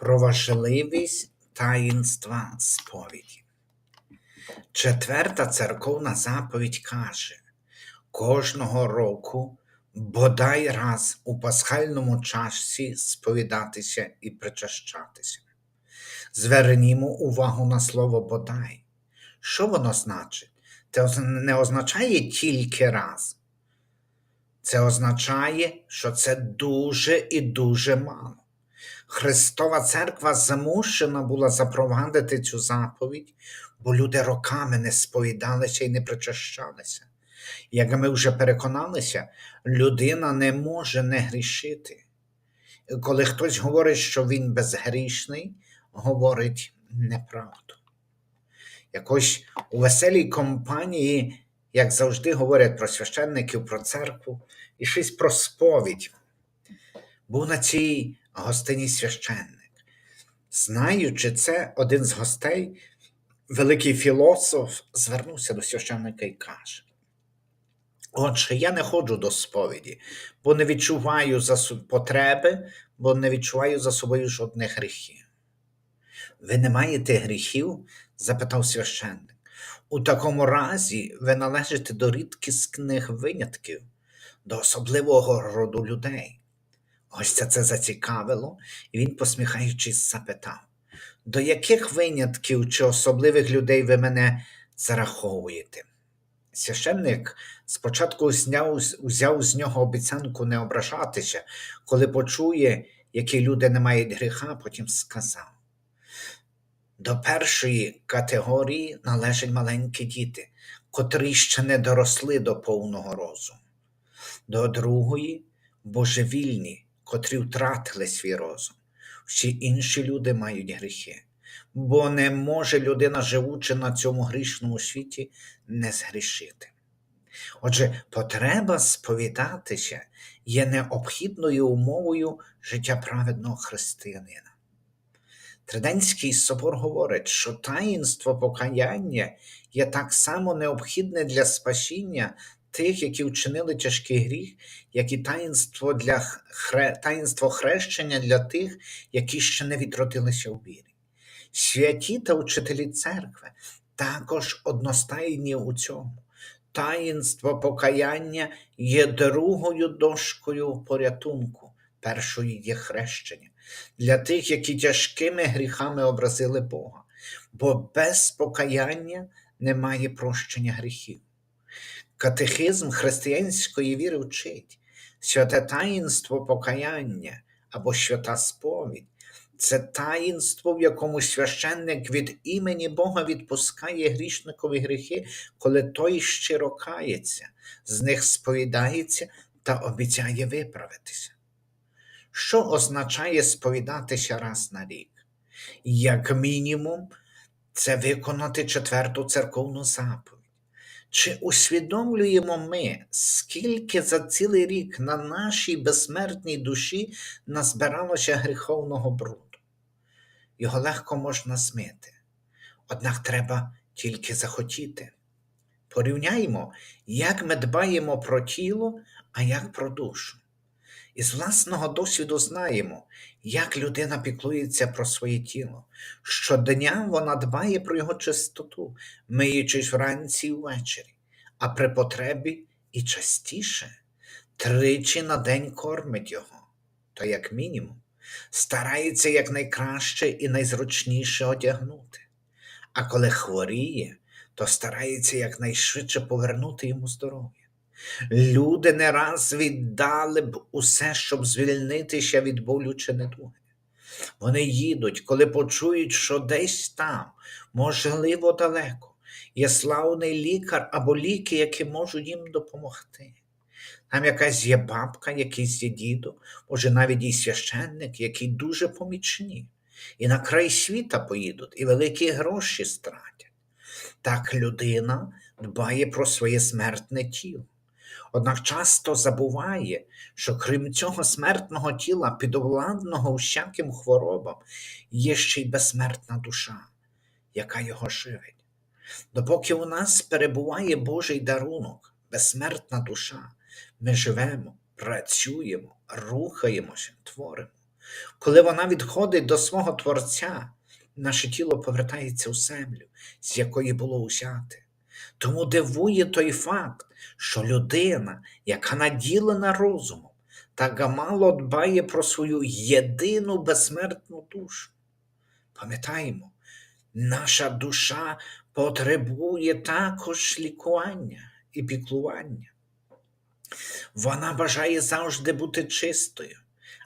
про важливість таїнства сповіді. Четверта церковна заповідь каже: кожного року бодай раз у пасхальному часі сповідатися і причащатися. Звернімо увагу на слово бодай. Що воно значить? Це не означає тільки раз. Це означає, що це дуже і дуже мало. Христова церква змушена була запровадити цю заповідь, бо люди роками не сповідалися і не причащалися. Як ми вже переконалися, людина не може не грішити. Коли хтось говорить, що він безгрішний, говорить неправду. Якось у веселій компанії, як завжди, говорять про священників, про церкву і щось про сповідь. Був на цій гостині священник. Знаючи це, один з гостей, великий філософ, звернувся до священника і каже: Отже, я не ходжу до сповіді, бо не відчуваю за потреби, бо не відчуваю за собою жодних гріхів. Ви не маєте гріхів? запитав священник. У такому разі ви належите до рідкісних винятків, до особливого роду людей. Гостя це зацікавило, і він, посміхаючись, запитав: До яких винятків чи особливих людей ви мене зараховуєте? Священник спочатку зняв, узяв з нього обіцянку не ображатися, коли почує, які люди не мають гріха, потім сказав. До першої категорії належать маленькі діти, котрі ще не доросли до повного розуму. До другої божевільні, котрі втратили свій розум. Всі інші люди мають гріхи, бо не може людина, живучи на цьому грішному світі, не згрішити. Отже, потреба сповідатися є необхідною умовою життя праведного християнина. Триденський собор говорить, що таїнство покаяння є так само необхідне для спасіння тих, які вчинили тяжкий гріх, як і таїнство, для хре... таїнство хрещення для тих, які ще не відродилися у вірі. Святі та учителі церкви також одностайні у цьому. Таїнство покаяння є другою дошкою порятунку, першою є хрещення для тих, які тяжкими гріхами образили Бога, бо без покаяння немає прощення гріхів. Катехизм християнської віри вчить, святе таїнство покаяння або свята сповідь це таїнство, в якому священник від імені Бога відпускає грішникові гріхи, коли той щиро кається, з них сповідається та обіцяє виправитися. Що означає сповідатися раз на рік? Як мінімум, це виконати четверту церковну заповідь. Чи усвідомлюємо ми, скільки за цілий рік на нашій безсмертній душі назбиралося гріховного бруду? Його легко можна змити, однак треба тільки захотіти. Порівняймо, як ми дбаємо про тіло, а як про душу. Із власного досвіду знаємо, як людина піклується про своє тіло. Щодня вона дбає про його чистоту, миючись вранці і ввечері, а при потребі і частіше тричі на день кормить його, то як мінімум, старається якнайкраще і найзручніше одягнути. А коли хворіє, то старається якнайшвидше повернути йому здоров'я. Люди не раз віддали б усе, щоб звільнитися від болю чи недуги. Вони їдуть, коли почують, що десь там, можливо, далеко, є славний лікар або ліки, які можуть їм допомогти. Там якась є бабка, якийсь є дідо, може навіть і священник, які дуже помічні, і на край світа поїдуть, і великі гроші стратять. Так людина дбає про своє смертне тіло. Однак часто забуває, що крім цього смертного тіла, підвладного усяким хворобам, є ще й безсмертна душа, яка його живить. Допоки у нас перебуває Божий дарунок, безсмертна душа, ми живемо, працюємо, рухаємося, творимо. Коли вона відходить до свого Творця, наше тіло повертається у землю, з якої було узяте. Тому дивує той факт, що людина, яка наділена розумом, так мало дбає про свою єдину безсмертну душу. Пам'ятаємо, наша душа потребує також лікування і піклування. Вона бажає завжди бути чистою,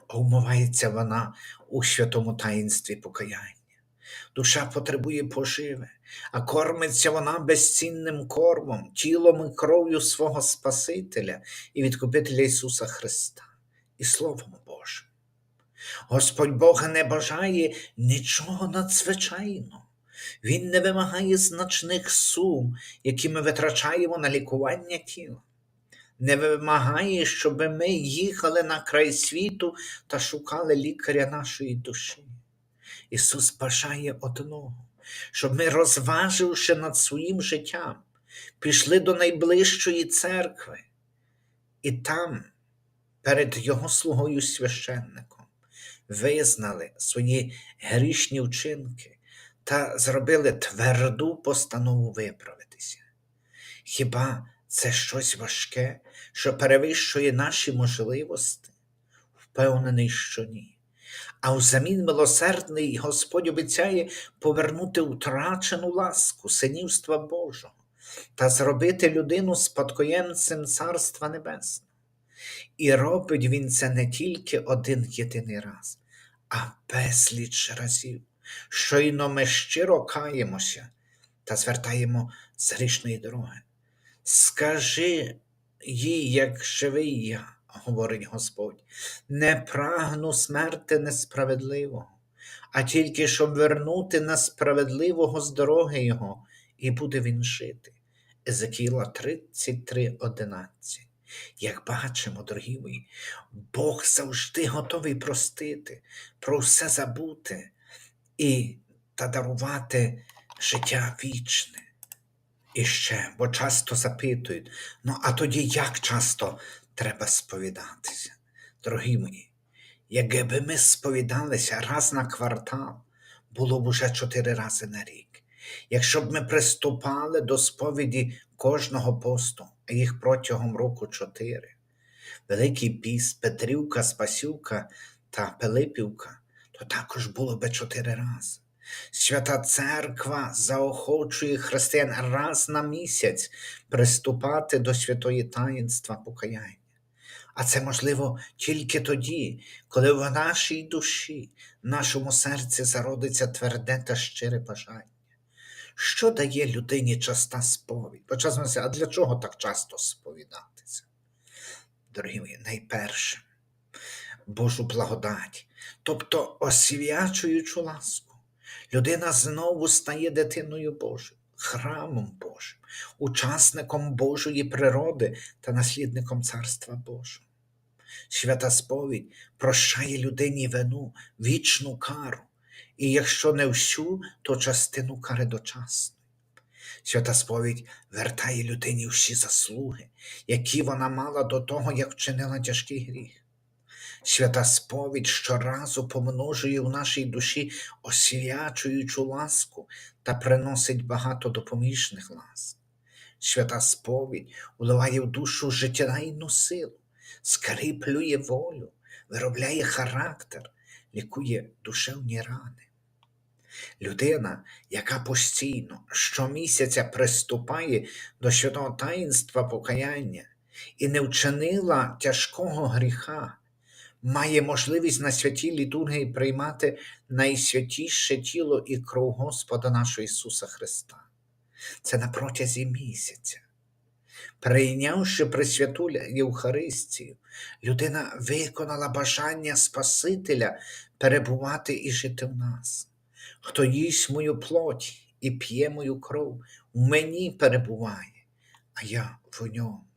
а умивається вона у святому таїнстві покаяння. Душа потребує поживи, а кормиться вона безцінним кормом, тілом і кров'ю свого Спасителя і відкупителя Ісуса Христа і Словом Божим. Господь Бог не бажає нічого надзвичайного. Він не вимагає значних сум, які ми витрачаємо на лікування тіла. Не вимагає, щоб ми їхали на край світу та шукали лікаря нашої душі. Ісус бажає одного, щоб ми, розваживши над своїм життям, пішли до найближчої церкви і там, перед Його слугою священником, визнали свої грішні вчинки та зробили тверду постанову виправитися. Хіба це щось важке, що перевищує наші можливості? Впевнений, що ні. А взамін милосердний Господь обіцяє повернути втрачену ласку синівства Божого та зробити людину спадкоємцем Царства Небесного. І робить він це не тільки один єдиний раз, а безліч разів. Щойно ми щиро каємося та звертаємо з грішної дороги. Скажи їй, як живий я, говорить Господь, не прагну смерти несправедливого, а тільки щоб вернути несправедливого з дороги Його, і буде він жити. Езекіла 33:11. Як бачимо, дорогі мої, Бог завжди готовий простити, про все забути і та дарувати життя вічне. І ще, бо часто запитують, ну а тоді як часто треба сповідатися? Дорогі мої, якби ми сповідалися раз на квартал, було б уже чотири рази на рік. Якщо б ми приступали до сповіді кожного посту, а їх протягом року чотири, Великий піст, Петрівка, Спасівка та Пилипівка, то також було би чотири рази. Свята Церква заохочує християн раз на місяць приступати до святої таїнства покаяння. А це можливо тільки тоді, коли в нашій душі, нашому серці зародиться тверде та щире бажання. Що дає людині часта сповідь? Почасно, а для чого так часто сповідатися? Дорогі мої, найперше, Божу благодать, тобто освячуючу ласку. Людина знову стає дитиною Божою, храмом Божим, учасником Божої природи та наслідником Царства Божого. Свята сповідь прощає людині вину, вічну кару, і якщо не всю, то частину кари дочасної. Свята сповідь вертає людині всі заслуги, які вона мала до того, як вчинила тяжкий гріх. Свята сповідь щоразу помножує в нашій душі освячуючу ласку та приносить багато допоміжних ласк. Свята сповідь уливає в душу життєдайну силу, скріплює волю, виробляє характер, лікує душевні рани. Людина, яка постійно щомісяця приступає до святого таїнства покаяння і не вчинила тяжкого гріха, має можливість на святій літургії приймати найсвятіше тіло і кров Господа нашого Ісуса Христа. Це на протязі місяця. Прийнявши Пресвяту Євхаристію, людина виконала бажання Спасителя перебувати і жити в нас. Хто їсть мою плоть і п'є мою кров, в мені перебуває, а я в ньому.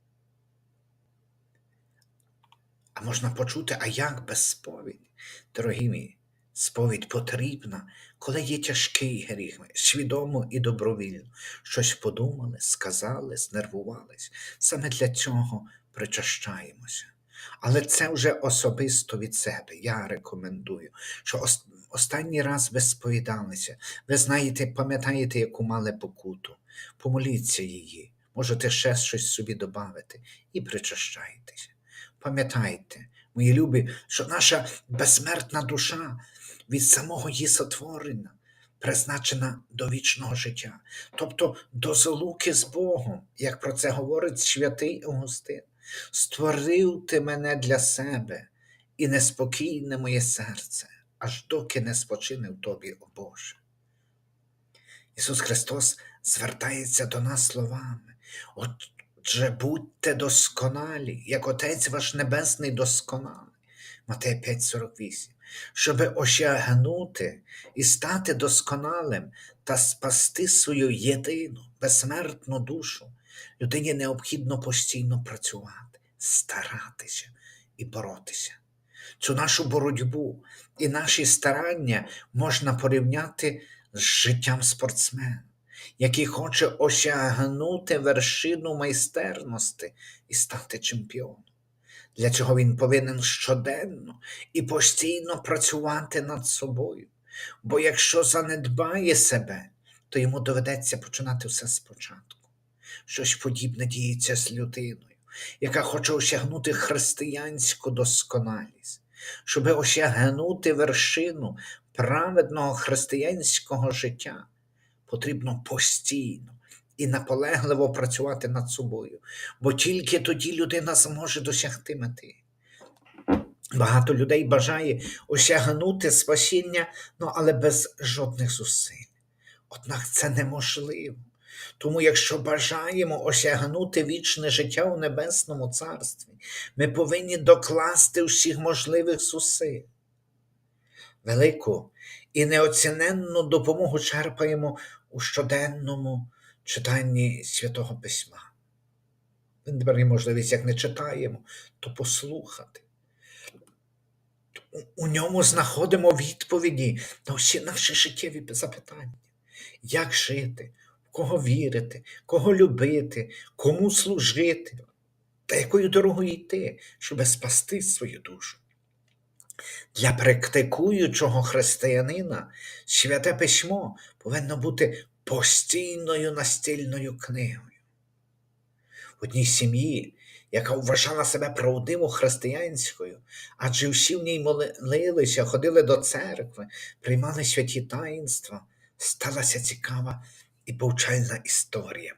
А можна почути, а як без сповіді? Дорогі мої, сповідь потрібна, коли є тяжкий гріх, свідомо і добровільно. Щось подумали, сказали, знервувались. Саме для цього причащаємося. Але це вже особисто від себе. Я рекомендую, що останній раз ви сповідалися. Ви знаєте, пам'ятаєте, яку мали покуту. Помоліться її. Можете ще щось собі додати і причащайтеся. Пам'ятайте, мої любі, що наша безсмертна душа від самого її сотворення призначена до вічного життя, тобто до залуки з Богом, як про це говорить святий Августин. Створив ти мене для себе, і неспокійне моє серце, аж доки не спочине в тобі, о Боже. Ісус Христос звертається до нас словами. Отже, будьте досконалі, як Отець ваш Небесний досконалий. Матея 5,48. Щоби осягнути і стати досконалим та спасти свою єдину, безсмертну душу, людині необхідно постійно працювати, старатися і боротися. Цю нашу боротьбу і наші старання можна порівняти з життям спортсмена, який хоче осягнути вершину майстерності і стати чемпіоном. Для цього він повинен щоденно і постійно працювати над собою. Бо якщо занедбає себе, то йому доведеться починати все спочатку. Щось подібне діється з людиною, яка хоче осягнути християнську досконалість, щоб осягнути вершину праведного християнського життя, потрібно постійно і наполегливо працювати над собою, бо тільки тоді людина зможе досягти мети. Багато людей бажає осягнути спасіння, ну, але без жодних зусиль. Однак це неможливо. Тому, якщо бажаємо осягнути вічне життя у Небесному Царстві, ми повинні докласти всіх можливих зусиль. Велику і неоціненну допомогу черпаємо у щоденному читанні Святого Письма. Ми тепер є можливість, як не читаємо, то послухати. У ньому знаходимо відповіді на всі наші життєві запитання. Як жити, в кого вірити, кого любити, кому служити, та якою дорогою йти, щоб спасти свою душу. Для практикуючого християнина святе письмо повинно бути постійною настільною книгою. В одній сім'ї, яка вважала себе правдиво християнською, адже всі в ній молилися, ходили до церкви, приймали святі таїнства, сталася цікава і повчальна історія.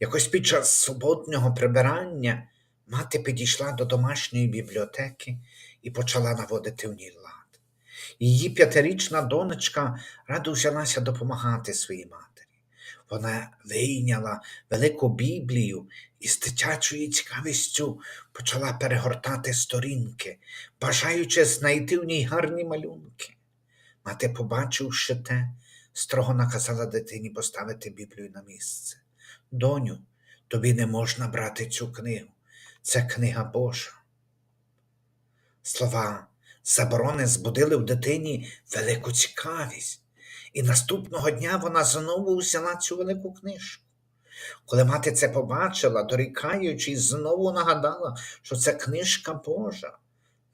Якось під час суботнього прибирання мати підійшла до домашньої бібліотеки і почала наводити в ній лад. Її п'ятирічна донечка радо взялася допомагати своїй матері. Вона вийняла велику Біблію і з дитячою цікавістю почала перегортати сторінки, бажаючи знайти в ній гарні малюнки. Мати, побачивши те, строго наказала дитині поставити Біблію на місце. Доню, тобі не можна брати цю книгу. Це книга Божа. Слова заборони збудили в дитині велику цікавість, і наступного дня вона знову взяла цю велику книжку. Коли мати це побачила, дорікаючись, знову нагадала, що це книжка Божа.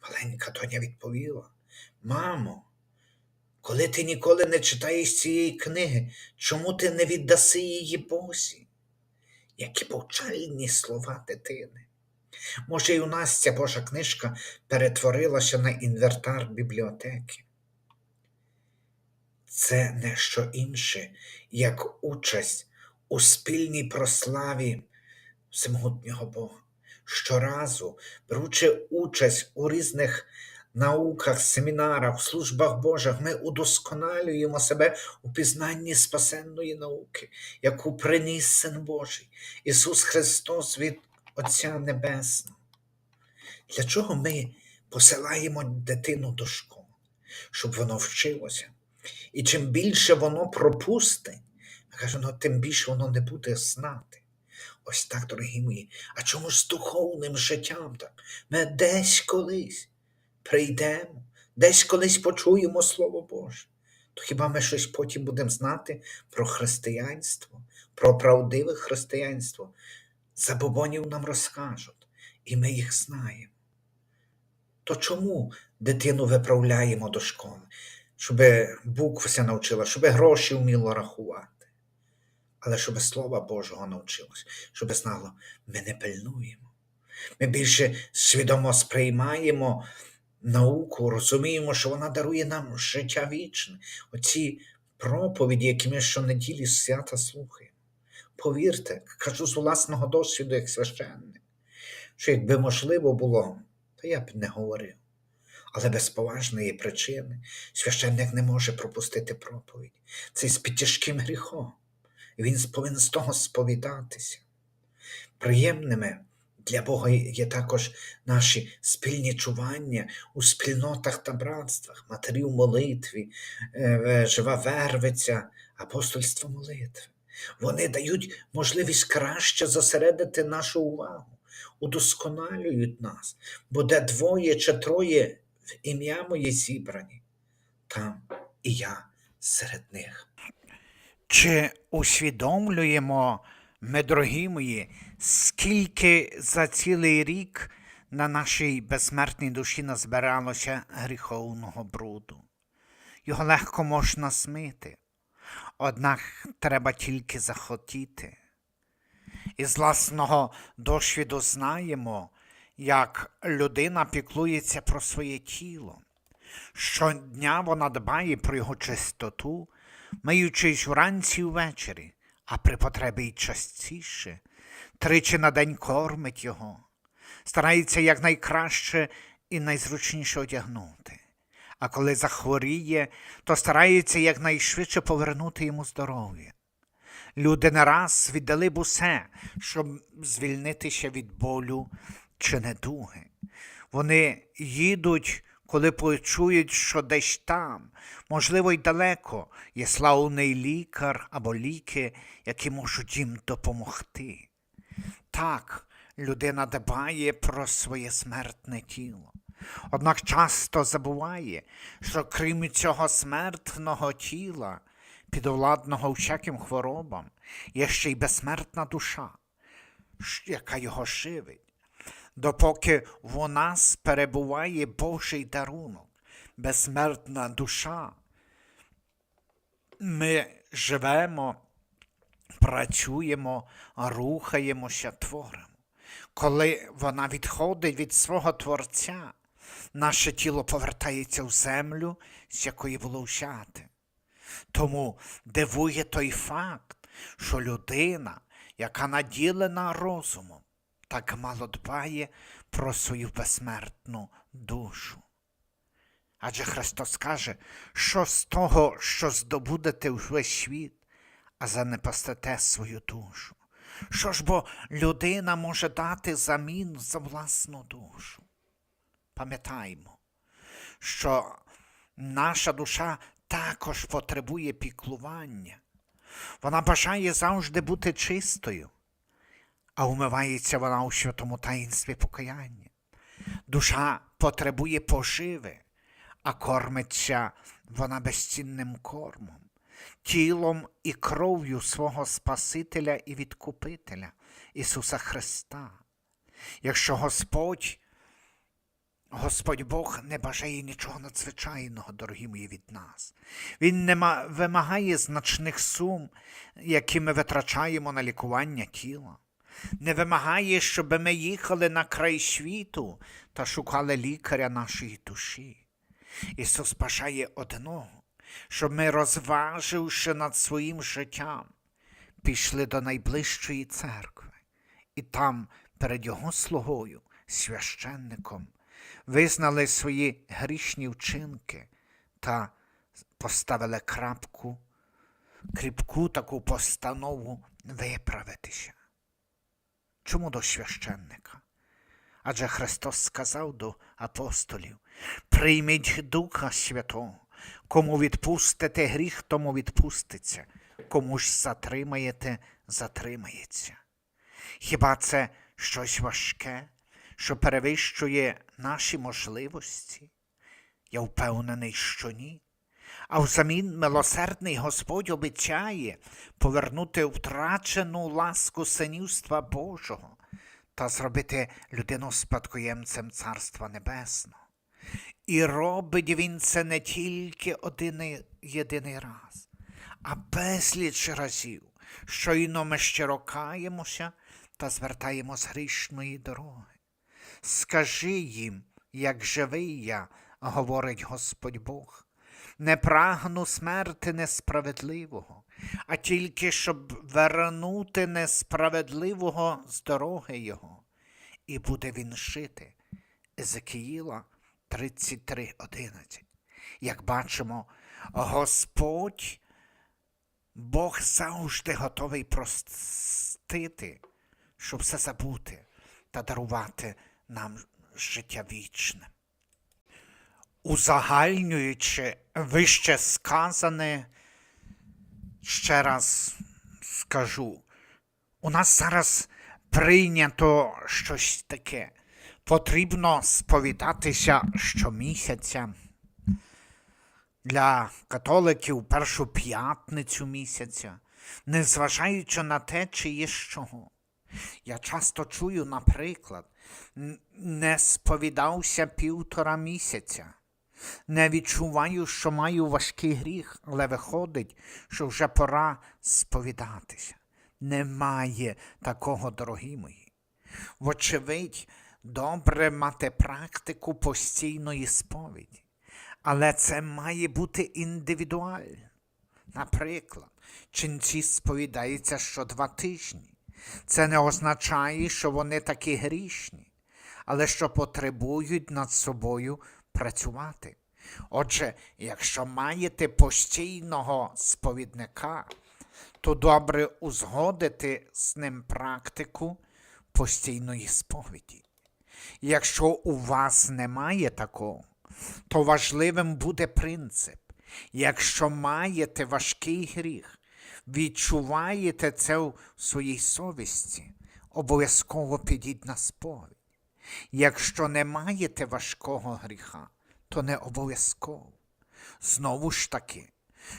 Маленька доня відповіла: Мамо, коли ти ніколи не читаєш цієї книги, чому ти не віддаси її Бозі? Які повчальні слова дитини. Може, і у нас ця Божа книжка перетворилася на інвертар бібліотеки. Це не що інше, як участь у спільній прославі всемогутнього Бога. Щоразу, беручи участь у різних науках, семінарах, службах Божих, ми удосконалюємо себе у пізнанні спасенної науки, яку приніс Син Божий, Ісус Христос від Отця Небесного. Для чого ми посилаємо дитину до школи? Щоб воно вчилося. І чим більше воно пропустить, кажемо, ну, тим більше воно не буде знати. Ось так, дорогі мої. А чому з духовним життям так? Ми десь колись прийдемо, десь колись почуємо Слово Боже. То хіба ми щось потім будемо знати про християнство, про правдиве християнство? Забобонів нам розкажуть, і ми їх знаємо. То чому дитину виправляємо до школи? Щоб буквися навчила, щоб гроші вміло рахувати. Але щоб Слова Божого навчилось, щоб знало, ми не пильнуємо. Ми більше свідомо сприймаємо науку, розуміємо, що вона дарує нам життя вічне. Оці проповіді, які ми щонеділі свята слухаємо. Повірте, кажу з власного досвіду, як священник, що якби можливо було, то я б не говорив. Але без поважної причини священник не може пропустити проповідь. Це з під тяжким гріхом. Він повинен з того сповідатися. Приємними для Бога є також наші спільні чування у спільнотах та братствах, матері у молитві, е, жива вервиця, апостольство молитви. Вони дають можливість краще зосередити нашу увагу, удосконалюють нас, бо де двоє чи троє в ім'я моє зібрані, там і я серед них. Чи усвідомлюємо ми, дорогі мої, скільки за цілий рік на нашій безсмертній душі назбиралося гріховного бруду? Його легко можна смити, однак треба тільки захотіти. Із власного досвіду знаємо, як людина піклується про своє тіло. Щодня вона дбає про його чистоту, миючись вранці і ввечері, а при потребі й частіше, тричі на день кормить його, старається якнайкраще і найзручніше одягнути. А коли захворіє, то старається якнайшвидше повернути йому здоров'я. Люди не раз віддали б усе, щоб звільнитися від болю чи недуги. Вони їдуть, коли почують, що десь там, можливо, й далеко, є славний лікар або ліки, які можуть їм допомогти. Так, людина дбає про своє смертне тіло. Однак часто забуває, що крім цього смертного тіла, підвладного всяким хворобам, є ще й безсмертна душа, яка його живить. Допоки в нас перебуває Божий дарунок, безсмертна душа, ми живемо, працюємо, рухаємося, творимо. Коли вона відходить від свого Творця, наше тіло повертається в землю, з якої було взяте. Тому дивує той факт, що людина, яка наділена розумом, так мало дбає про свою безсмертну душу. Адже Христос каже, що з того, що здобудете увесь світ, а занепастете свою душу. Що ж бо людина може дати замін за власну душу? Пам'ятаймо, що наша душа також потребує піклування. Вона бажає завжди бути чистою, а умивається вона у святому таїнстві покаяння. Душа потребує поживи, а кормиться вона безцінним кормом, тілом і кров'ю свого Спасителя і Відкупителя Ісуса Христа. Якщо Господь Господь Бог не бажає нічого надзвичайного, дорогі мої, від нас. Він не вимагає значних сум, які ми витрачаємо на лікування тіла. Не вимагає, щоб ми їхали на край світу та шукали лікаря нашої душі. Ісус бажає одного, щоб ми, розваживши над своїм життям, пішли до найближчої церкви і там перед Його слугою, священником, визнали свої грішні вчинки та поставили крапку, кріпку таку постанову виправитися. Чому до священника? Адже Христос сказав до апостолів: прийміть Духа Святого, кому відпустите гріх, тому відпуститься, кому ж затримаєте, затримається. Хіба це щось важке, що перевищує наші можливості? Я впевнений, що ні. А взамін милосердний Господь обіцяє повернути втрачену ласку синівства Божого та зробити людину спадкоємцем Царства Небесного. І робить він це не тільки один єдиний раз, а безліч разів. Щойно ми щиро каємося та звертаємо з грішної дороги. Скажи їм, як живий я, говорить Господь Бог. Не прагну смерти несправедливого, а тільки щоб вернути несправедливого з дороги його, і буде він жити. Езекіїла 33.11. Як бачимо, Господь, Бог завжди готовий простити, щоб все забути та дарувати нам життя вічне. Узагальнюючи вище сказане, ще раз скажу, у нас зараз прийнято щось таке. Потрібно сповідатися щомісяця. Для католиків першу п'ятницю місяця, незважаючи на те, чи є чого. Я часто чую, наприклад, «Н- не сповідався півтора місяця. Не відчуваю, що маю важкий гріх, але виходить, що вже пора сповідатися. Немає такого, дорогі мої. Вочевидь, добре мати практику постійної сповіді, але це має бути індивідуально. Наприклад, ченці сповідаються що два тижні. Це не означає, що вони такі грішні, але що потребують над собою працювати. Отже, якщо маєте постійного сповідника, то добре узгодити з ним практику постійної сповіді. Якщо у вас немає такого, то важливим буде принцип. Якщо маєте важкий гріх, відчуваєте це в своїй совісті, обов'язково підіть на сповідь. Якщо не маєте важкого гріха, то не обов'язково. Знову ж таки,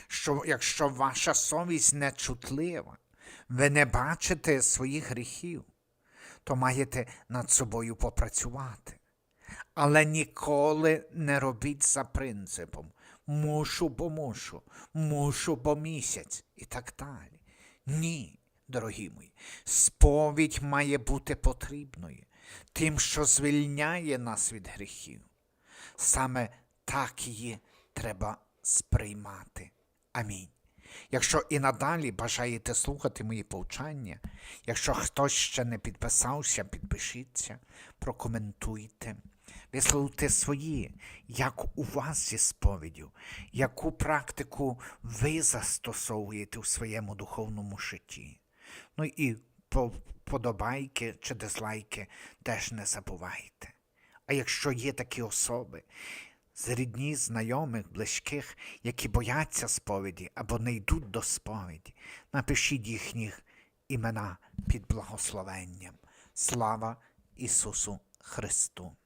що якщо ваша совість нечутлива, ви не бачите своїх гріхів, то маєте над собою попрацювати. Але ніколи не робіть за принципом мушу, бо мушу, мушу, бо місяць і так далі. Ні, дорогі мої, сповідь має бути потрібною, тим, що звільняє нас від гріхів. Саме так її треба сприймати. Амінь. Якщо і надалі бажаєте слухати мої повчання, якщо хтось ще не підписався, підпишіться, прокоментуйте, висловте свої, як у вас зі сповіддю, яку практику ви застосовуєте у своєму духовному житті. Ну і подобайки чи дизлайки теж не забувайте. А якщо є такі особи, з рідні, знайомих, близьких, які бояться сповіді або не йдуть до сповіді, напишіть їхніх імена під благословенням. Слава Ісусу Христу!